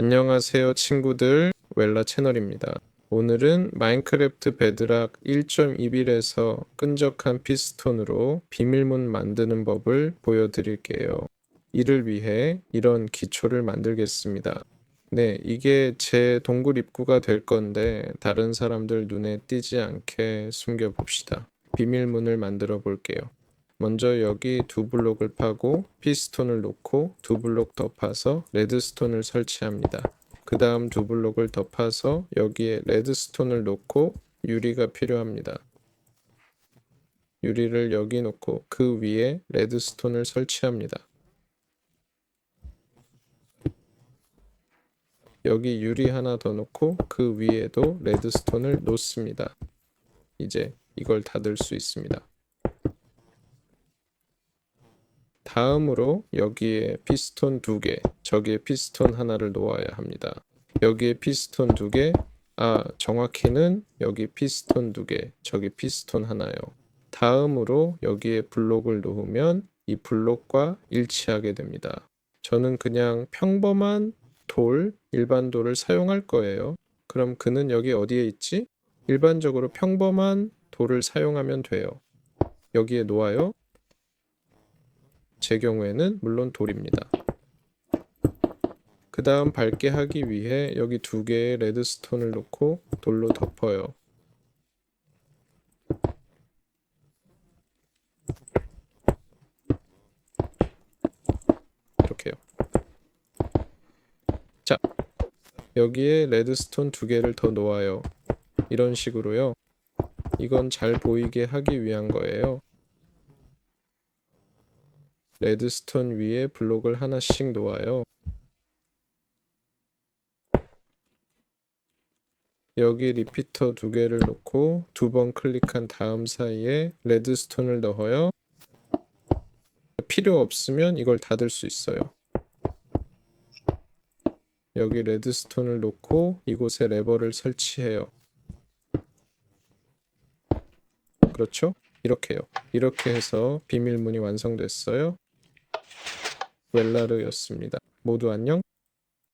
안녕하세요 친구들 웰라 채널입니다. 오늘은 마인크래프트 베드락 1.21에서 끈적한 피스톤으로 비밀문 만드는 법을 보여드릴게요. 이를 위해 이런 기초를 만들겠습니다. 네, 이게 제 동굴 입구가 될 건데 다른 사람들 눈에 띄지 않게 숨겨봅시다. 비밀문을 만들어 볼게요. 먼저 여기 두 블록을 파고 피스톤을 놓고 두 블록 더 파서 레드스톤을 설치합니다. 그 다음 두 블록을 더 파서 여기에 레드스톤을 놓고 유리가 필요합니다. 유리를 여기 놓고 그 위에 레드스톤을 설치합니다. 여기 유리 하나 더 놓고 그 위에도 레드스톤을 놓습니다. 이제 이걸 닫을 수 있습니다. 다음으로 여기에 피스톤 두 개, 저기에 피스톤 하나를 놓아야 합니다. 여기에 피스톤 두 개, 아, 정확히는 여기 피스톤 두 개, 저기 피스톤 하나요. 다음으로 여기에 블록을 놓으면 이 블록과 일치하게 됩니다. 저는 그냥 평범한 돌, 일반 돌을 사용할 거예요. 그럼 그는 여기 어디에 있지? 일반적으로 평범한 돌을 사용하면 돼요. 여기에 놓아요. 제 경우에는 물론 돌입니다. 그 다음 밝게 하기 위해 여기 두 개의 레드스톤을 놓고 돌로 덮어요. 이렇게요. 자, 여기에 레드스톤 두 개를 더 놓아요. 이런 식으로요. 이건 잘 보이게 하기 위한 거예요. 레드스톤 위에 블록을 하나씩 놓아요. 여기 리피터 두 개를 놓고 두 번 클릭한 다음 사이에 레드스톤을 넣어요. 필요 없으면 이걸 닫을 수 있어요. 여기 레드스톤을 놓고 이곳에 레버를 설치해요. 그렇죠? 이렇게요. 이렇게 해서 비밀문이 완성됐어요. 웰라르였습니다. 모두 안녕.